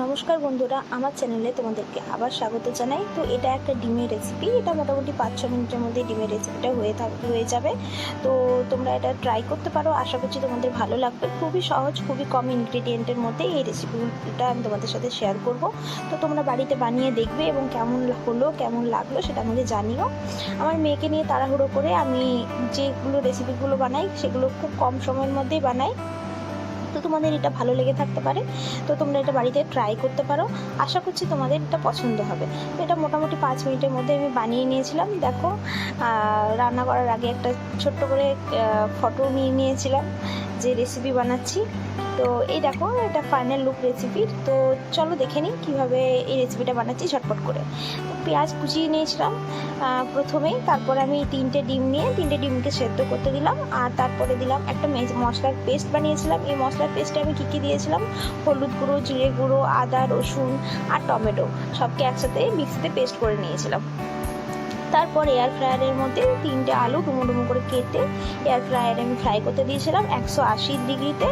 নমস্কার বন্ধুরা, আমার চ্যানেলে তোমাদেরকে আবার স্বাগত জানাই। তো এটা একটা ডিমের রেসিপি এটা মোটামুটি পাঁচ ছ মিনিটের মধ্যে ডিমের রেসিপিটা হয়ে থাক, হয়ে যাবে। তো তোমরা এটা ট্রাই করতে পারো, আশা করছি তোমাদের ভালো লাগবে। খুবই সহজ, খুবই কম ইনগ্রিডিয়েন্টের মধ্যে এই রেসিপিটা আমি তোমাদের সাথে শেয়ার করব। তো তোমরা বাড়িতে বানিয়ে দেখবে এবং কেমন হলো, কেমন লাগল সেটা আমাকে জানিও। আমার মেয়েকে নিয়ে তাড়াহুড়ো করে আমি যেগুলো রেসিপিগুলো বানাই, সেগুলো খুব কম সময়ের মধ্যেই বানাই। তো তোমাদের এটা ভালো লেগে থাকতে পারে, তো তোমরা এটা বাড়িতে ট্রাই করতে পারো। আশা করছি তোমাদের এটা পছন্দ হবে। তো এটা মোটামুটি পাঁচ মিনিটের মধ্যে আমি বানিয়ে নিয়েছিলাম। দেখো রান্না করার আগে একটা ছোট্ট করে ফটো নিয়ে নিয়েছিলাম। যে রেসিপি বানাচ্ছি। তো এই দেখো, এটা ফাইনাল লুক রেসিপির তো চলো দেখে নিই কীভাবে এই রেসিপিটা বানাচ্ছি ঝটপট করে। তো পেঁয়াজ কুচিয়ে নিয়েছিলাম প্রথমেই। তারপরে আমি তিনটে ডিম নিয়ে তিনটে ডিমকে সেদ্ধ করতে দিলাম। আর তারপরে দিলাম একটা মশলার পেস্ট বানিয়েছিলাম। এই মশলার পেস্টে আমি কী কী দিয়েছিলাম? হলুদ গুঁড়ো, জিরে গুঁড়ো, আদা, রসুন আর টমেটো সবকে একসাথে মিক্সিতে পেস্ট করে নিয়েছিলাম। তারপর এয়ার ফ্রায়ারের মধ্যে তিনটে আলু ডুমো ডুমো করে কেটে এয়ার ফ্রায়ারে আমি ফ্রাই করতে দিয়েছিলাম একশো আশি ডিগ্রিতে।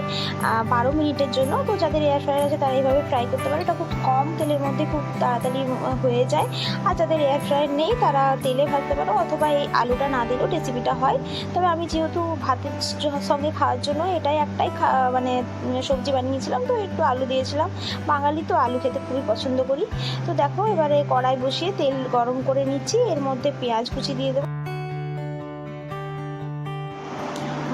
বারো মিনিটের জন্য। তো যাদের এয়ার ফ্রায়ার আছে তারা এইভাবে ফ্রাই করতে পারে। এটা খুব কম তেলের মধ্যে খুব তাড়াতাড়ি হয়ে যায়। আর যাদের এয়ার ফ্রায়ার নেই তারা তেলে ভাজতে পারো অথবা এই আলুটা না দিলেও রেসিপিটা হয়। তবে আমি যেহেতু ভাতের সঙ্গে খাওয়ার জন্য এটাই একটাই মানে সবজি বানিয়েছিলাম। তো একটু আলু দিয়েছিলাম। বাঙালি তো আলু খেতে খুবই পছন্দ করি। তো দেখো এবারে কড়াই বসিয়ে তেল গরম করে নিচ্ছি। এর মধ্যে পেঁয়াজ কুচি দিয়ে দেবো।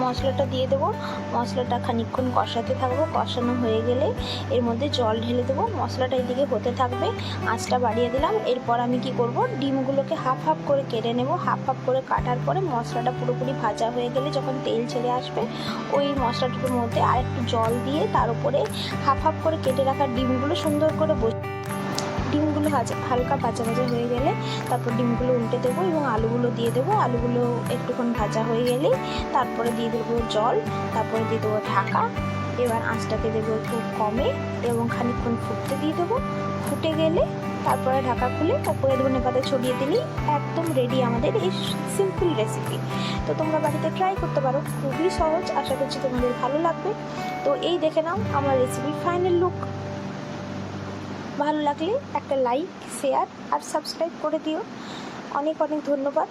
মশলাটা দিয়ে দেবো। মশলাটা খানিকক্ষণ কষাতে থাকব। কষানো হয়ে গেলে এর মধ্যে জল ঢেলে দেবো। মশলাটা এদিকে হতে থাকবে। আঁচটা বাড়িয়ে দিলাম। এরপর আমি কি করব? ডিমগুলোকে হাফ হাফ করে কেটে নেব। হাফ হাফ করে কাটার পরে মশলাটা পুরোপুরি ভাজা হয়ে গেলে যখন তেল ছেড়ে আসবে, ওই মশলাটার মধ্যে আর একটু জল দিয়ে তার উপরে হাফ হাফ করে কেটে রাখা ডিমগুলো সুন্দর করে বসে ভাজা, হালকা ভাজা ভাজা হয়ে গেলে তারপর ডিমগুলো উল্টে দেবো এবং আলুগুলো দিয়ে দেবো। আলুগুলো একটুক্ষণ ভাজা হয়ে গেলেই তারপরে দিয়ে দেবো জল, তারপরে দিয়ে দেবো ঢাকা। এবার আঁচটাকে দেবো একটু কমে এবং খানিকক্ষণ ফুটতে দিয়ে দেবো। ফুটে গেলে তারপরে ঢাকা খুলে ওপরে ধনে পাতা ছড়িয়ে দিলেই একদম রেডি আমাদের এই সিম্পল রেসিপি তো তোমরা বাড়িতে ট্রাই করতে পারো, খুবই সহজ। আশা করছি তোমাদের ভালো লাগবে। তো এই দেখে নাও আমার রেসিপির ফাইনাল লুক ভালো লাগলে একটা লাইক শেয়ার আর সাবস্ক্রাইব করে দিও। অনেক অনেক ধন্যবাদ।